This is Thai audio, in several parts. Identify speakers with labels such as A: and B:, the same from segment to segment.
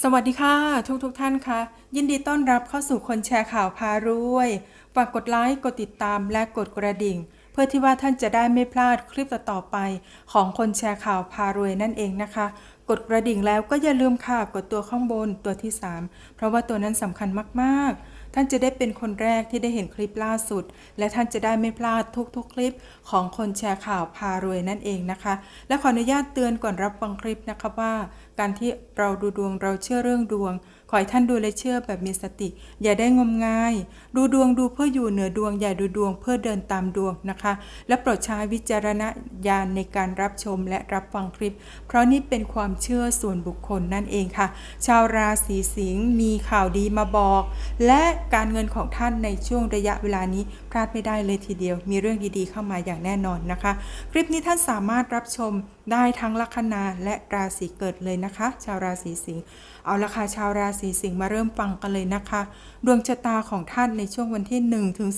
A: สวัสดีค่ะทุกทุกท่านคะยินดีต้อนรับเข้าสู่คนแชร์ข่าวพารวยฝากกดไลค์กดติดตามและกดกระดิ่ง เพื่อที่ว่าท่านจะได้ไม่พลาดคลิปต่อๆไป ของคนแชร์ข่าวพารวยนั่นเองนะคะ กดกระดิ่งแล้วก็อย่าลืมค่ะกดตัวข้างบนตัวที่ 3 เพราะว่าตัวนั้นสำคัญมากๆ ท่านจะได้เป็นคนแรกที่ได้เห็นคลิปล่าสุด และท่านจะได้ไม่พลาดทุกๆ คลิปของคนแชร์ข่าวพารวยนั่นเองนะคะ และขออนุญาตเตือนก่อนรับฟังคลิปนะคะว่า การที่เราดูดวงเราเชื่อเรื่องดวง ขอให้ท่านดูและเชื่อแบบมีสติ อย่าได้งมงาย ดูดวงดูเพื่ออยู่เหนือดวง อย่าดูดวงเพื่อเดินตามดวงนะคะ และโปรดใช้วิจารณญาณในการรับชมและรับฟังคลิป เพราะนี่เป็นความเชื่อส่วนบุคคลนั่นเองค่ะ ชาวราศีสิงห์มีข่าวดีมาบอก และการเงินของท่านในช่วงระยะเวลานี้พลาดไม่ได้เลยทีเดียว มีเรื่องดีๆ เข้ามาอย่างแน่นอนนะคะ คลิปนี้ท่านสามารถรับชมได้ทั้งลัคนาและราศีเกิดเลยนะคะ ชาวราศีสิงห์เอาละค่ะชาวราศีสิงห์มาเริ่มฟังกันเลยนะคะ ดวงชะตาของท่านในช่วงวันที่1ถึง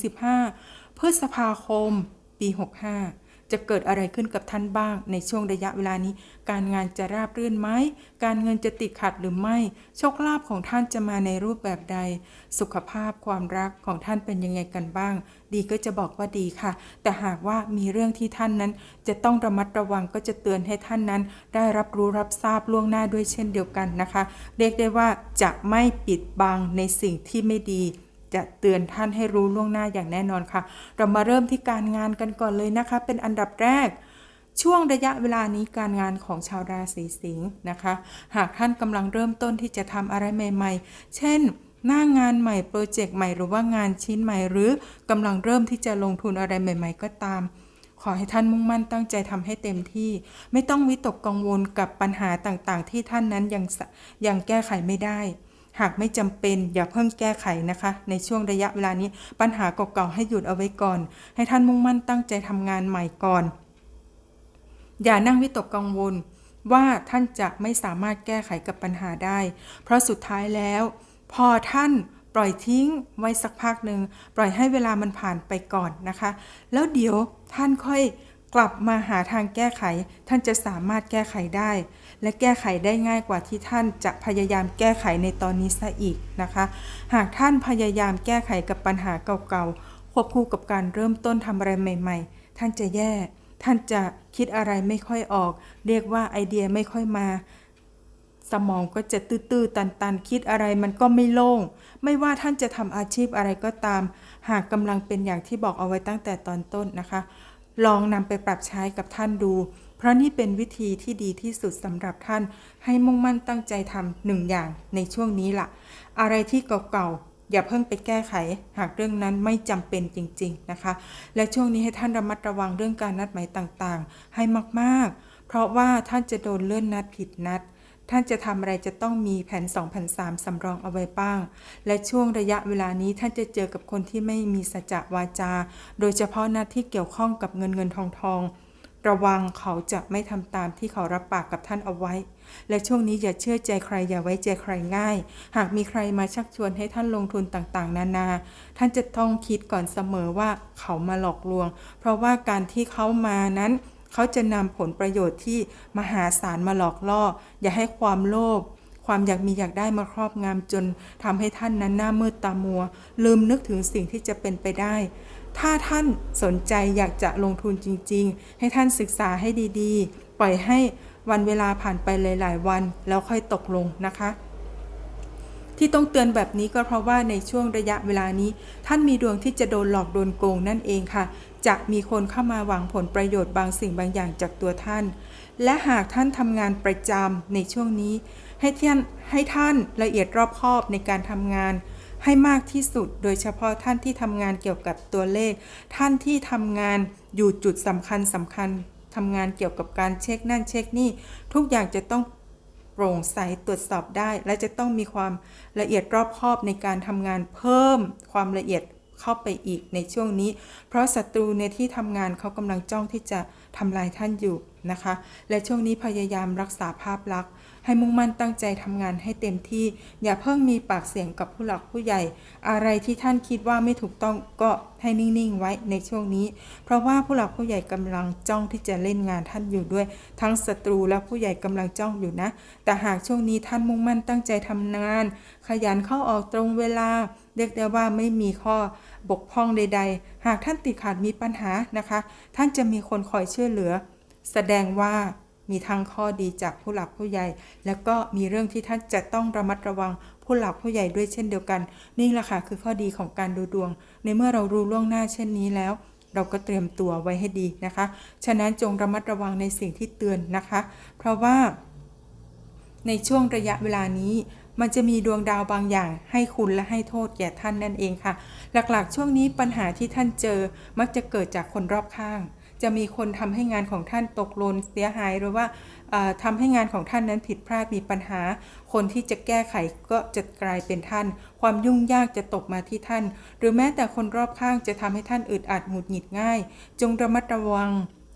A: 15 พฤษภาคม ปี 65 จะเกิดอะไรขึ้นกับท่านบ้าง ในช่วงระยะเวลานี้ การงานจะราบรื่นไหม การเงินจะติดขัดหรือไม่ โชคลาภของท่านจะมาในรูปแบบใด สุขภาพความรักของท่านเป็นยังไงกันบ้าง ดีก็จะบอกว่าดีค่ะ แต่หากว่ามีเรื่องที่ท่านนั้น จะต้องระมัดระวังก็จะเตือนให้ท่านนั้น ได้รับรู้รับทราบล่วงหน้าด้วยเช่นเดียวกันนะคะ เรียกได้ว่าจะไม่ปิดบังในสิ่งที่ไม่ดี จะเตือนท่านให้รู้ล่วงหน้าอย่างแน่นอนค่ะ เรามาเริ่มที่การงานกันก่อนเลยนะคะ เป็นอันดับแรก ช่วงระยะเวลานี้การงานของชาวราศีสิงห์นะคะ หากท่านกำลังเริ่มต้นที่จะทำอะไรใหม่ ๆ เช่นหน้างานใหม่โปรเจกต์ใหม่หรือว่างานชิ้นใหม่ หรือกำลังเริ่มที่จะลงทุนอะไรใหม่ ๆ ก็ตาม ขอให้ท่านมุ่งมั่นตั้งใจทำให้เต็มที่ ไม่ต้องวิตกกังวลกับปัญหาต่างๆ ที่ท่านนั้นยังยังแก้ไขไม่ได้ หากไม่จำเป็นอย่าเพิ่งแก้ไขนะคะ ในช่วงระยะเวลานี้ปัญหาเก่าๆให้หยุดเอาไว้ก่อน ให้ท่านมุ่งมั่นตั้งใจทำงานใหม่ก่อน อย่านั่งวิตกกังวลว่าท่านจะไม่สามารถแก้ไขกับปัญหาได้ เพราะสุดท้ายแล้ว พอท่านปล่อยทิ้งไว้สักพักหนึ่งปล่อยให้เวลามันผ่านไปก่อนนะคะ แล้วเดี๋ยวท่านค่อยกลับมาหาทางแก้ไข ท่านจะสามารถแก้ไขได้ และแก้ไขได้ง่ายกว่าที่ท่านจะพยายามแก้ไขในตอนนี้ซะอีกนะคะ หากท่านพยายามแก้ไขกับปัญหาเก่าๆ ควบคู่กับการเริ่มต้นทำอะไรใหม่ๆ ท่านจะแย่ ท่านจะคิดอะไรไม่ค่อยออก เรียกว่าไอเดียไม่ค่อยมา สมองก็จะตื้อๆตันๆ คิดอะไรมันก็ไม่โล่ง ไม่ว่าท่านจะทำอาชีพอะไรก็ตาม หากกำลังเป็นอย่างที่บอกเอาไว้ตั้งแต่ตอนต้นนะคะ ลองนำไปปรับใช้กับท่านดู ราะนี่เป็นวิธีที่ดีที่สุดสำหรับท่าน ให้มุ่งมั่นตั้งใจทำหนึ่งอย่างในช่วงนี้ล่ะ อะไรที่เก่าๆ อย่าเพิ่งไปแก้ไข หากเรื่องนั้นไม่จำเป็นจริง ๆนะคะ และช่วงนี้ให้ท่านระมัดระวังเรื่องการนัดหมายต่างๆ ให้มากๆ เพราะว่าท่านจะโดนเลื่อนนัดผิดนัดท่านจะทำอะไรจะต้องมีแผน2แผน3สำรองเอาไว้บ้าง และช่วงระยะเวลานี้ท่านจะเจอกับคนที่ไม่มีสัจจวาจา โดยเฉพาะน้าที่เกี่ยวข้องกับเงินเงินทองทอง ระวังเขาจะไม่ทำตามที่เขารับปากกับท่านเอาไว้ และช่วงนี้อย่าเชื่อใจใครอย่าไว้ใจใครง่าย หากมีใครมาชักชวนให้ท่านลงทุนต่างๆ นานา ท่านจะต้องคิดก่อนเสมอว่าเขามาหลอกลวง เพราะว่าการที่เขามานั้น เขาจะนำผลประโยชน์ที่มหาศาลมาหลอกล่อ อย่าให้ความโลภความอยากมีอยากได้มาครอบงำจนทำให้ท่านนั้นหน้ามืดตามัว ลืมนึกถึงสิ่งที่จะเป็นไปได้ ถ้าท่านสนใจอยากจะลงทุนจริง ๆ ให้ท่านศึกษาให้ดีๆ ปล่อยให้วันเวลาผ่านไปหลาย ๆ วันแล้วค่อยตกลงนะคะ ที่ต้องเตือนแบบนี้ก็เพราะว่าในช่วงระยะเวลานี้ ท่านมีดวงที่จะโดนหลอกโดนโกงนั่นเองค่ะ จะมีคนเข้ามาหวังผลประโยชน์บางสิ่งบางอย่างจากตัวท่าน และหากท่านทำงานประจำในช่วงนี้ ให้ท่านให้ท่านละเอียดรอบคอบในการทำงาน ให้มากที่สุด โดยเฉพาะท่านที่ทำงานเกี่ยวกับตัวเลข ท่านที่ทำงานอยู่จุดสำคัญสำคัญทำงานเกี่ยวกับการเช็คนั่นเช็คนี่ ทุกอย่างจะต้องโปร่งใสตรวจสอบได้ และจะต้องมีความละเอียดรอบคอบในการทำงานเพิ่มความละเอียดเข้าไปอีกในช่วงนี้ เพราะศัตรูในที่ทำงานเขากำลังจ้องที่จะทำลายท่านอยู่นะคะ และช่วงนี้พยายามรักษาภาพลักษณ์ ให้มุ่งมั่นตั้งใจทำงานให้เต็มที่ อย่าเพิ่งมีปากเสียงกับผู้หลักผู้ใหญ่ อะไรที่ท่านคิดว่าไม่ถูกต้องก็ให้นิ่งๆไว้ในช่วงนี้ เพราะว่าผู้หลักผู้ใหญ่กำลังจ้องที่จะเล่นงานท่านอยู่ด้วย ทั้งศัตรูและผู้ใหญ่กำลังจ้องอยู่นะ แต่หากช่วงนี้ท่านมุ่งมั่นตั้งใจทำงาน ขยันเข้าออกตรงเวลาเรียกได้ว่าไม่มีข้อบกพร่องใด ๆ หากท่านติดขัดมีปัญหานะคะ ท่านจะมีคนคอยช่วยเหลือ แสดงว่า มีทั้งข้อดีจากผู้หลักผู้ใหญ่ แล้วก็มีเรื่องที่ท่านจะต้องระมัดระวังผู้หลักผู้ใหญ่ด้วยเช่นเดียวกัน นี่แหละค่ะคือข้อดีของการดูดวง ในเมื่อเรารู้ล่วงหน้าเช่นนี้แล้ว เราก็เตรียมตัวไว้ให้ดีนะคะ ฉะนั้นจงระมัดระวังในสิ่งที่เตือนนะคะ เพราะว่า ในช่วงระยะเวลานี้มันจะมีดวงดาวบางอย่างให้คุณและให้โทษแก่ท่านนั่นเองค่ะ หลักๆ ช่วงนี้ปัญหาที่ท่านเจอมักจะเกิดจากคนรอบข้าง จะมีคนทำให้งานของท่านตกหล่นเสียหายหรือว่าเอ่อทำให้งานของท่านนั้นผิดพลาดมีปัญหา คนที่จะแก้ไขก็จะกลายเป็นท่าน ความยุ่งยากจะตกมาที่ท่าน หรือแม้แต่คนรอบข้างจะทำให้ท่านอึดอัดหงุดหงิดง่าย จงระมัดระวัง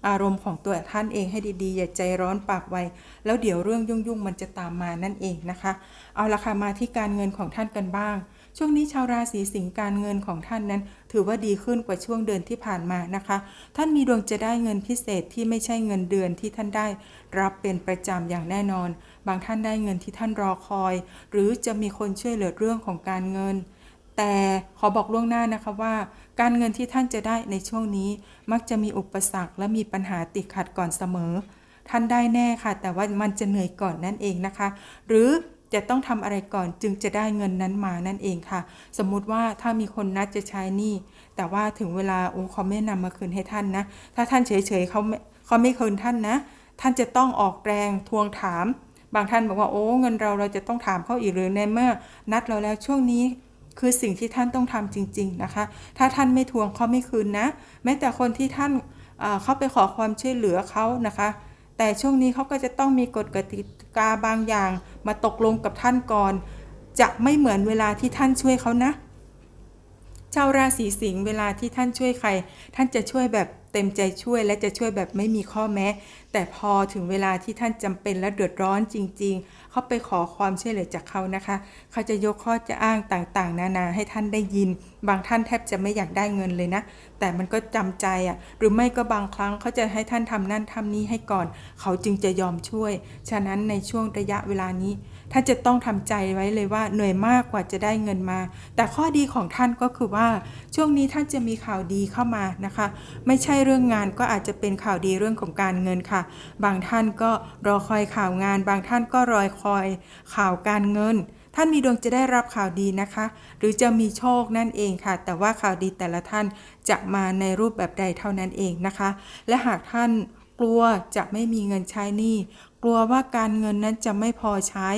A: อารมณ์ของตัวท่านเองให้ดีๆ อย่าใจร้อนปากไว แล้วเดี๋ยวเรื่องยุ่งๆ มันจะตามมานั่นเองนะคะ เอาละค่ะมาที่การเงินของท่านกันบ้าง ช่วงนี้ชาวราศีสิงห์การเงินของท่านนั้น ถือว่าดีขึ้นกว่าช่วงเดือนที่ผ่านมานะคะ ท่านมีดวงจะได้เงินพิเศษที่ไม่ใช่เงินเดือนที่ท่านได้ รับเป็นประจำอย่างแน่นอน บางท่านได้เงินที่ท่านรอคอย หรือจะมีคนช่วยเหลือเรื่องของการเงิน แต่ขอบอกล่วงหน้านะคะว่า การเงินที่ท่านจะได้ในช่วงนี้มักจะมีอุปสรรคและมีปัญหาติดขัดก่อนเสมอท่านได้แน่ค่ะ แต่ว่ามันจะเหนื่อยก่อนนั่นเองนะคะ หรือ จะต้องทำอะไรก่อนจึงจะได้เงินนั้นมานั่นเองค่ะ สมมุติว่าถ้ามีคนนัดจะใช้นี้แต่ว่าถึงเวลาโอ้เขาไม่นำมาคืนให้ท่านนะ ถ้าท่านเฉยๆเขาไม่เขาไม่คืนท่านนะ ท่านจะต้องออกแรงทวงถาม บางท่านบอกว่าโอ้เงินเราเราจะต้องถามเขาอีกหรือในเมื่อ นัดเราแล้วช่วงนี้คือสิ่งที่ท่านต้องทำจริง ๆนะคะ ถ้าท่านไม่ทวงเขาไม่คืนนะ แม้แต่คนที่ท่านเอ่อเข้าไปขอความช่วยเหลือเขานะคะ แต่ช่วงนี้เขาก็จะต้องมีกฎกติกาบางอย่าง มาตกลงกับท่านก่อน จะไม่เหมือนเวลาที่ท่านช่วยเขานะชาวราศีสิงห์เวลาที่ท่านช่วยใคร ท่านจะช่วยแบบเต็มใจช่วยและจะช่วยแบบไม่มีข้อแม้ แต่พอถึงเวลาที่ท่านจำเป็นและเดือดร้อนจริง ๆ เขาไปขอความช่วยเหลือจากเขานะคะ เขาจะยกข้อจะอ้างต่างๆ นานาให้ท่านได้ยิน บางท่านแทบจะไม่อยากได้เงินเลยนะ แต่มันก็จำใจอะ หรือไม่ก็บางครั้งเขาจะให้ท่านทำนั่นทำนี้ให้ก่อน เขาจึงจะยอมช่วย ฉะนั้นในช่วงระยะเวลานี้ท่านจะต้องทำใจไว้เลยว่าเหนื่อยมากกว่าจะได้เงินมา แต่ข้อดีของท่านก็คือว่าช่วงนี้ท่านจะมีข่าวดีเข้ามานะคะ ไม่ใช่เรื่องงานก็อาจจะเป็นข่าวดีเรื่องของการเงินค่ะ บางท่านก็รอคอยข่าวงาน บางท่านก็รอคอยข่าวการเงิน ท่านมีดวงจะได้รับข่าวดีนะคะ หรือจะมีโชคนั่นเองค่ะ แต่ว่าข่าวดีแต่ละท่านจะมาในรูปแบบใดเท่านั้นเองนะคะ และหากท่านกลัวจะไม่มีเงินใช้หนี้ กลัวว่าการเงินนั้นจะไม่พอใช้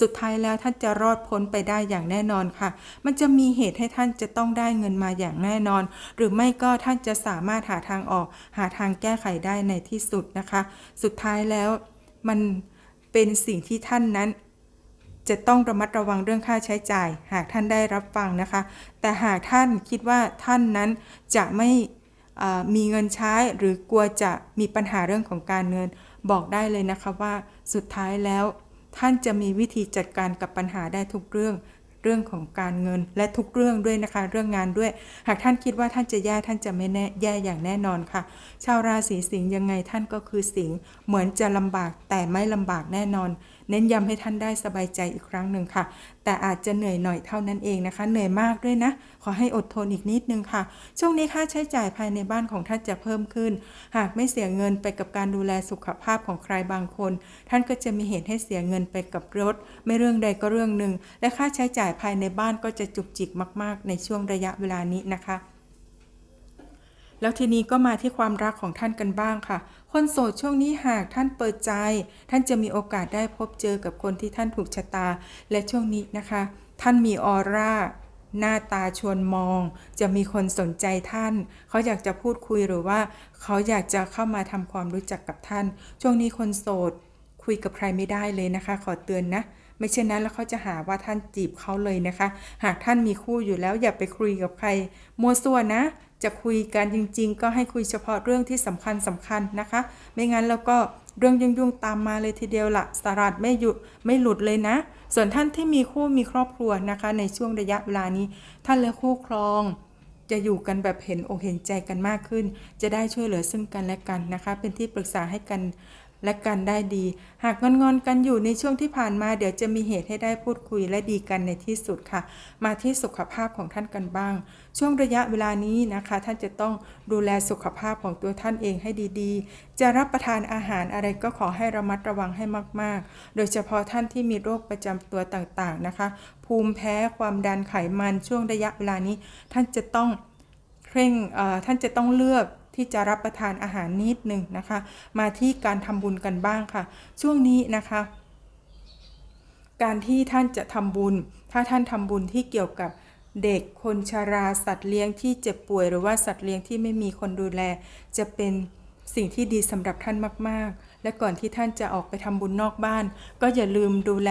A: สุดท้ายแล้วท่านจะรอดพ้นไปได้อย่างแน่นอนค่ะ มันจะมีเหตุให้ท่านจะต้องได้เงินมาอย่างแน่นอน หรือไม่ก็ท่านจะสามารถหาทางออก หาทางแก้ไขได้ในที่สุดนะคะ สุดท้ายแล้วมันเป็นสิ่งที่ท่านนั้น จะต้องระมัดระวังเรื่องค่าใช้จ่าย หากท่านได้รับฟังนะคะ แต่หากท่านคิดว่าท่านนั้นจะไม่มีเงินใช้หรือกลัวจะมีปัญหาเรื่องของการเงิน บอกได้เลยนะคะว่าสุดท้ายแล้ว ท่านจะมีวิธีจัดการกับปัญหาได้ทุกเรื่องเรื่องของการเงินและทุกเรื่องด้วยนะคะ เรื่องงานด้วย หากท่านคิดว่าท่านจะแย่ท่านจะไม่แน่แย่อย่างแน่นอนค่ะ ชาวราศีสิงห์ยังไงท่านก็คือสิงห์เหมือนจะลำบากแต่ไม่ลำบากแน่นอน เน้นย้ำให้ท่านได้สบายใจอีกครั้งหนึ่งค่ะ แต่อาจจะเหนื่อยหน่อยเท่านั้นเองนะคะ เหนื่อยมากด้วยนะ ขอให้อดทนอีกนิดนึงค่ะ ช่วงนี้ค่าใช้จ่ายภายในบ้านของท่านจะเพิ่มขึ้น หากไม่เสียเงินไปกับการดูแลสุขภาพของใครบางคน ท่านก็จะมีเหตุให้เสียเงินไปกับรถ ไม่เรื่องใดก็เรื่องหนึ่งและค่าใช้จ่ายภายในบ้านก็จะจุกจิกมาก ๆ ในช่วงระยะเวลานี้นะคะ แล้วทีนี้ก็มาที่ความรักของท่านกันบ้างค่ะ คนโสดช่วงนี้หากท่านเปิดใจ ท่านจะมีโอกาสได้พบเจอกับคนที่ท่านถูกชะตา และช่วงนี้นะคะ ท่านมีออร่าหน้าตาชวนมอง จะมีคนสนใจท่าน เขาอยากจะพูดคุยหรือว่า เขาอยากจะเข้ามาทำความรู้จักกับท่าน ช่วงนี้คนโสด คุยกับใครไม่ได้เลยนะคะ ขอเตือนนะ ไม่เช่นนั้นแล้วเขาจะหาว่าท่านจีบเขาเลยนะคะ หากท่านมีคู่อยู่แล้วอย่าไปคุยกับใครมัวซั่วนะจะคุยกันจริง ๆ ก็ให้คุยเฉพาะเรื่องที่สำคัญสำคัญนะคะ ไม่งั้นแล้วก็เรื่องยุ่งๆตามมาเลยทีเดียวละสลัดไม่หยุดไม่หลุดเลยนะ ส่วนท่านที่มีคู่มีครอบครัวนะคะ ในช่วงระยะเวลานี้ ท่านและคู่ครอง จะอยู่กันแบบเห็นอกเห็นใจกันมากขึ้น จะได้ช่วยเหลือซึ่งกันและกันนะคะ เป็นที่ปรึกษาให้กัน และกันได้ดี หากงอนๆกันอยู่ในช่วงที่ผ่านมาเดี๋ยวจะมีเหตุให้ได้พูดคุยและดีกันในที่สุดค่ะ มาที่สุขภาพของท่านกันบ้าง ช่วงระยะเวลานี้นะคะ ท่านจะต้องดูแลสุขภาพของตัวท่านเองให้ดีๆ จะรับประทานอาหารอะไรก็ขอให้ระมัดระวังให้มาก ๆ โดยเฉพาะท่านที่มีโรคประจำตัวต่างๆนะคะ ภูมิแพ้ความดันไขมันช่วงระยะเวลานี้ ท่านจะต้องเคร่งท่านจะต้องเลือก ที่จะรับประทานอาหารนิดหนึ่งนะคะ มาที่การทำบุญกันบ้างค่ะ ช่วงนี้นะคะ การที่ท่านจะทำบุญ ถ้าท่านทำบุญที่เกี่ยวกับเด็กคนชราสัตว์เลี้ยงที่เจ็บป่วยหรือว่าสัตว์เลี้ยงที่ไม่มีคนดูแล จะเป็นสิ่งที่ดีสำหรับท่านมาก ๆ และก่อนที่ท่านจะออกไปทำบุญนอกบ้าน ก็อย่าลืมดูแล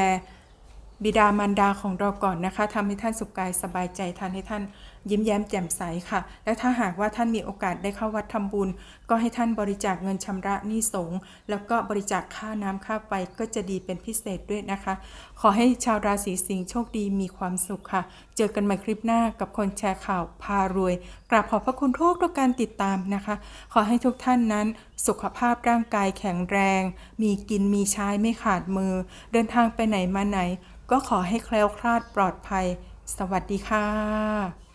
A: บิดามารดาของเราก่อนนะคะทำให้ท่านสุขกายสบายใจทานให้ท่านยิ้มแย้มแจ่มใสค่ะ และถ้าหากว่าท่านมีโอกาสได้เข้าวัดทำบุญ ก็ให้ท่านบริจาคเงินชำระหนี้สงฆ์แล้วก็บริจาคค่าน้ำค่าไฟก็จะดีเป็นพิเศษด้วยนะคะ ขอให้ชาวราศีสิงห์โชคดีมีความสุขค่ะ เจอกันใหม่คลิปหน้ากับคนแชร์ข่าวพารวย กราบขอบพระคุณทุกทุกการติดตามนะคะ ขอให้ทุกท่านนั้น สุขภาพร่างกายแข็งแรง มีกินมีใช้ไม่ขาดมือ เดินทางไปไหนมาไหน ก็ขอให้แคล้วคลาดปลอดภัย สวัสดีค่ะ